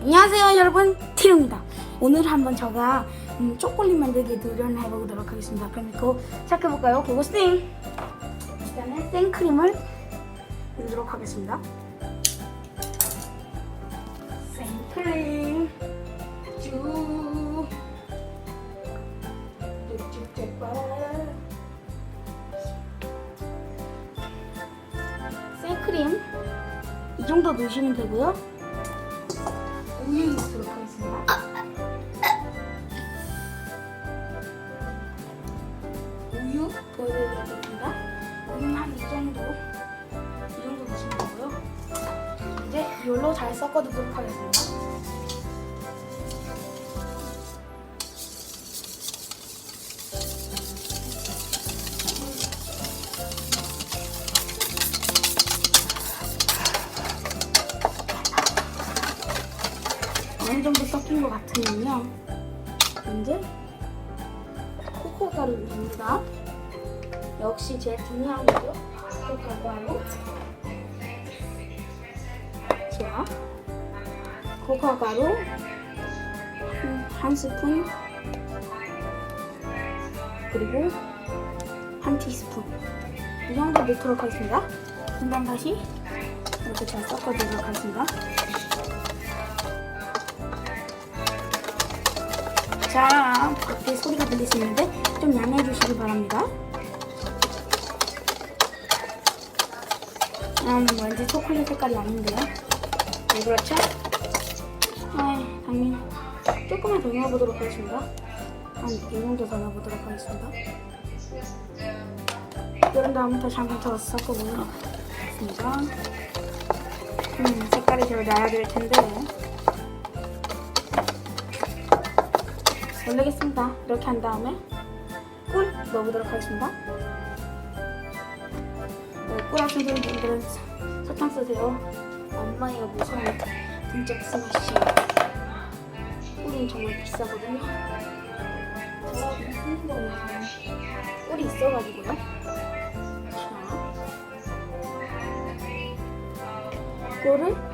안녕하세요 여러분. 티루입니다. 오늘 한번 제가 음, 초콜릿 만들기 도전을 해보도록 하겠습니다. 그럼 이거 시작해볼까요? 고고스팅 일단은 생크림을 넣도록 하겠습니다. 생크림! 쭉 쭉쭉 제발! 생크림! 이 정도 넣으시면 되고요 우유 넣도록 하겠습니다. 우유 보여드리겠습니다. 우유는 한 이 정도, 이 정도 넣으시면 되고요. 이제 이걸로 잘 섞어두도록 하겠습니다. 어느 정도 섞인 것 같으면요. 이제 코코아 가루를 넣습니다. 역시 제일 중요한 거죠. 코코아 가루. 자, 코코아 가루 한, 한 스푼 그리고 한 티스푼 이 정도 넣도록 하겠습니다. 금방 다시 이렇게 잘 섞어주도록 하겠습니다. 자, 밖에 소리가 들리시는데 좀 양해해 주시기 바랍니다. 음, 왠지 초콜릿 색깔이 아닌데요. 왜 그렇죠? 아, 당연히 조금만 더 넣어보도록 하겠습니다. 한 이 정도 더 넣어보도록 하겠습니다. 그런 다음부터 잠깐 더 섞어보도록 하겠습니다. 음, 색깔이 잘 나야 될 텐데. 올리겠습니다. 이렇게 한 다음에 꿀 넣어보도록 하겠습니다. 네, 꿀 하시는 분들은 사- 설탕 쓰세요. 엄마가 무서운 진짜 스마시예요. 꿀은 정말 비싸거든요. 제가 무슨 거예요? 꿀이 있어가지고요. 자, 꿀을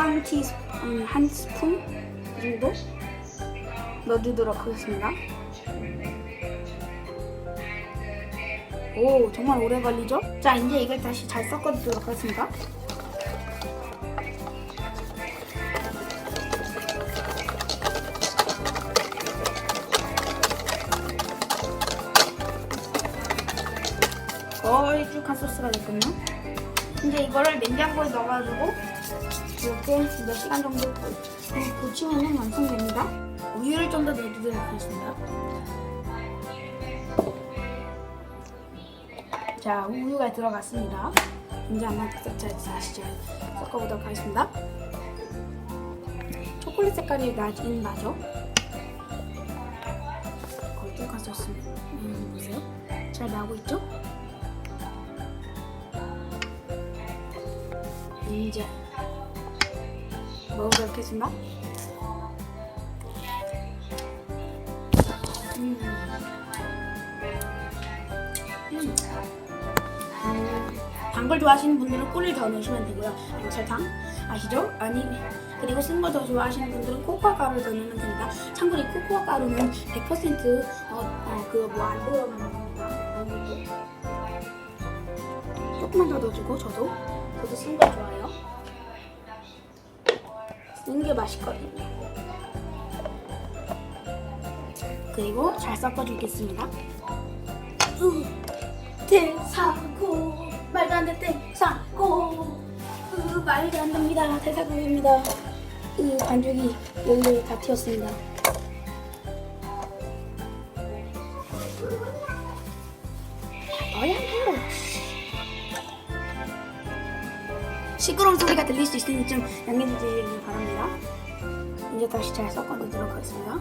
한 티스푼, 한 스푼 정도 넣어주도록 하겠습니다. 오, 정말 오래 걸리죠? 자, 이제 이걸 다시 잘 섞어주도록 하겠습니다. 거의 쭉한 소스가 됐군요. 이제 이거를 냉장고에 넣어가지고 이렇게 몇 시간 정도 고- 고치면 완성됩니다. 우유를 좀더 넣어주도록 하겠습니다. 자, 우유가 들어갔습니다. 이제 한번 자, 다시 잘 섞어보도록 하겠습니다. 초콜릿 색깔이 나긴 나죠? 갔었습니다. 음, 보세요. 잘 나오고 있죠? 이제 먹어보도록 하겠습니다. 음. 음. 단 걸 좋아하시는 분들은 꿀을 더 넣으시면 되고요. 아니 설탕 아시죠? 아니 그리고 쓴 거 더 좋아하시는 분들은 코코아 가루를 더 넣으면 됩니다. 참고로 이 코코아 가루는 100% 어, 어, 그거 뭐안 들어가는 겁니다. 조금만 더 넣어주고 저도 저도 쓴 거 좋아해요. 쓴게 맛있거든요. 그리고 잘 섞어주겠습니다. 으, 대사고 말도 안 돼 대사고 으, 말도 안 됩니다 대사고입니다. 이 반죽이 열로 다 튀었습니다. 시끄러운 소리가 들릴 수 있으니 좀 양해해 주시길 바랍니다. 이제 다시 잘 섞어 내도록 하겠습니다.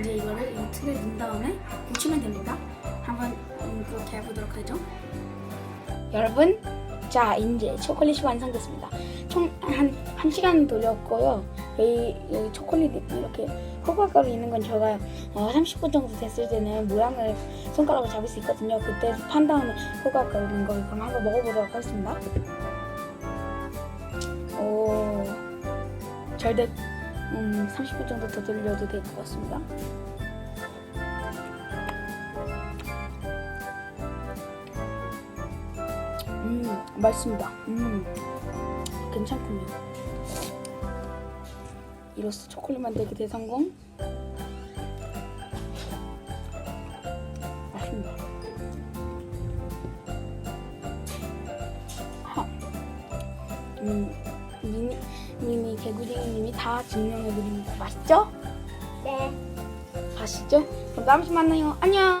이제 이거를 이 틀에 넣은 다음에 붙이면 됩니다. 한번 음, 그렇게 해보도록 하죠. 여러분, 자 이제 초콜릿이 완성됐습니다. 총 한 한 시간 돌렸고요. 여기 여기 초콜릿 이렇게 코코아가루 있는 건 제가 어, 30분 정도 됐을 때는 모양을 손가락으로 잡을 수 있거든요. 그때 판 다음에 코코아가루 있는 거 그럼 한번 먹어보도록 하겠습니다. 오, 잘 됐. 음, 30분 정도 더 돌려도 될 것 같습니다. 음, 맛있습니다. 음, 괜찮군요. 이로써 초콜릿 만들기 대성공. 맛있습니다. 하. 음, 미니 개구리님이 다 증명해드립니다. 맛있죠? 네. 아시죠? 그럼 다음에 만나요. 안녕!